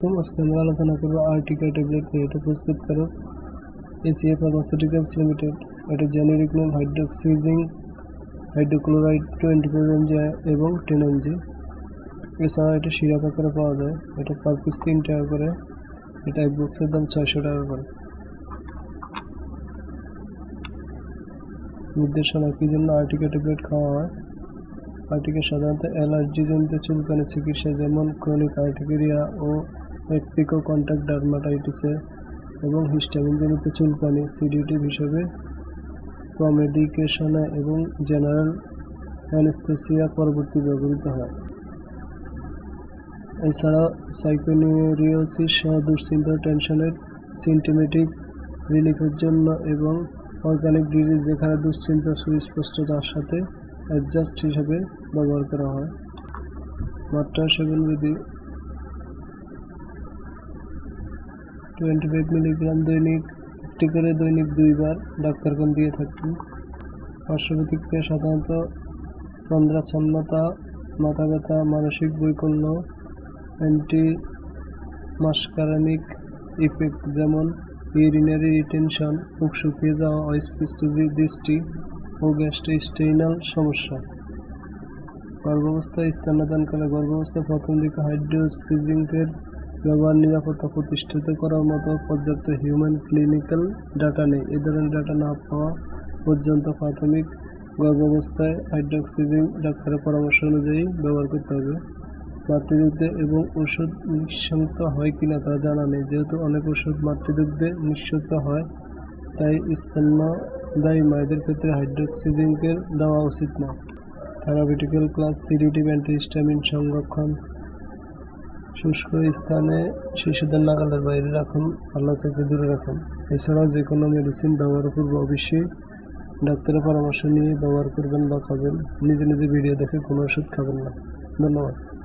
আজকে আলোচনা করব আর্টিকা ট্যাবলেট নিয়ে এটা প্রস্তুতকারক এসিএ ফার্মাসিউটিক্যালস লিমিটেড এটা generic name hydroxyzine hydrochloride twenty four MG এবং টেন এমজি এছাড়া এটা সিরাপ আকারে পাওয়া যায় এটা পার পিস তিন টাকা করে এটা এক বক্সের দাম ছয়শো টাকা করে নির্দেশনা কি জন্য আর্টিকা ট্যাবলেট খাওয়া হয় আর্টিকা সাধারণত অ্যালার্জি অ্যালার্জিজনিত চুলকানি চিকিৎসা যেমন ক্রনিক আর্টিকেরিয়া ও একপিকো কন্ট্যাক্ট ডার্মাটাইটিসে এবং হিস্টামিনজনিত চুলকানি সিডিটিভ হিসেবে প্রমেডিকেশনে এবং জেনারেল অ্যানেস্থেসিয়া পরবর্তী ব্যবহৃত হয়। এছাড়াও সাইকোনিউরিওসিস সহ দুশ্চিন্তা টেনশনের সিমটোমেটিক রিলিফের জন্য এবং অর্গানিক ডিজিজ যেখানে দুশ্চিন্তা সুস্পষ্টতার সাথে অ্যাডজাস্ট হিসাবে ব্যবহার করা হয়। মাত্রা সেবন বিধি টোয়েন্টি ফাইভ মিলিগ্রাম দৈনিক, একটি করে দৈনিক দুইবার ডাক্তারগণ দিয়ে থাকেন পার্শ্ব প্রতিক্রিয়া সাধারণত তন্দ্রাচ্ছন্নতা, মাথা ব্যথা, মানসিক বৈকল্য অ্যান্টি মাস্কারানিক ইফেক্ট যেমন ইউরিনারি রিটেনশন মুখ শুকিয়ে যাওয়া অস্পষ্ট দৃষ্টি ও গ্যাস্ট্রিস্টেইনাল সমস্যা। গর্ভাবস্থায় স্তন্যদানকালে গর্ভাবস্থায় প্রথম দিকে হাইড্রোসিজিংকের ব্যবহার নিরাপত্তা প্রতিষ্ঠিত করার মতো পর্যাপ্ত হিউম্যান ক্লিনিক্যাল ডাটা নেই। এ ধরনের ডাটা না পাওয়া পর্যন্ত প্রাথমিক গর্ভাবস্থায় হাইড্রোক্সিজিং ডাক্তারের পরামর্শ অনুযায়ী ব্যবহার করতে হবে। মাতৃদুগ্ধে এবং ওষুধ নিঃসঙ্গত হয় কিনা তা জানা নেই। যেহেতু অনেক ওষুধ মাতৃদুগ্ধে নিঃসঙ্গত হয়, তাই স্তন্যদায়ী মায়েদের ক্ষেত্রে হাইড্রোক্সিজিংকের দেওয়া উচিত না। থেরাপিউটিক্যাল ক্লাস সিডিটিভ অ্যান্টিহিস্টামিন সংরক্ষণ শুষ্ক স্থানে শিশুদের নাগালের বাইরে রাখুন, আল্লাহ থেকে দূরে রাখুন। এছাড়াও যে কোনো মেডিসিন ব্যবহার করব অবশ্যই। ডাক্তারের পরামর্শ নিয়ে ব্যবহার করবেন বা খাবেন। নিজে নিজে ভিডিও দেখে কোনো ওষুধ খাবেন না। ধন্যবাদ।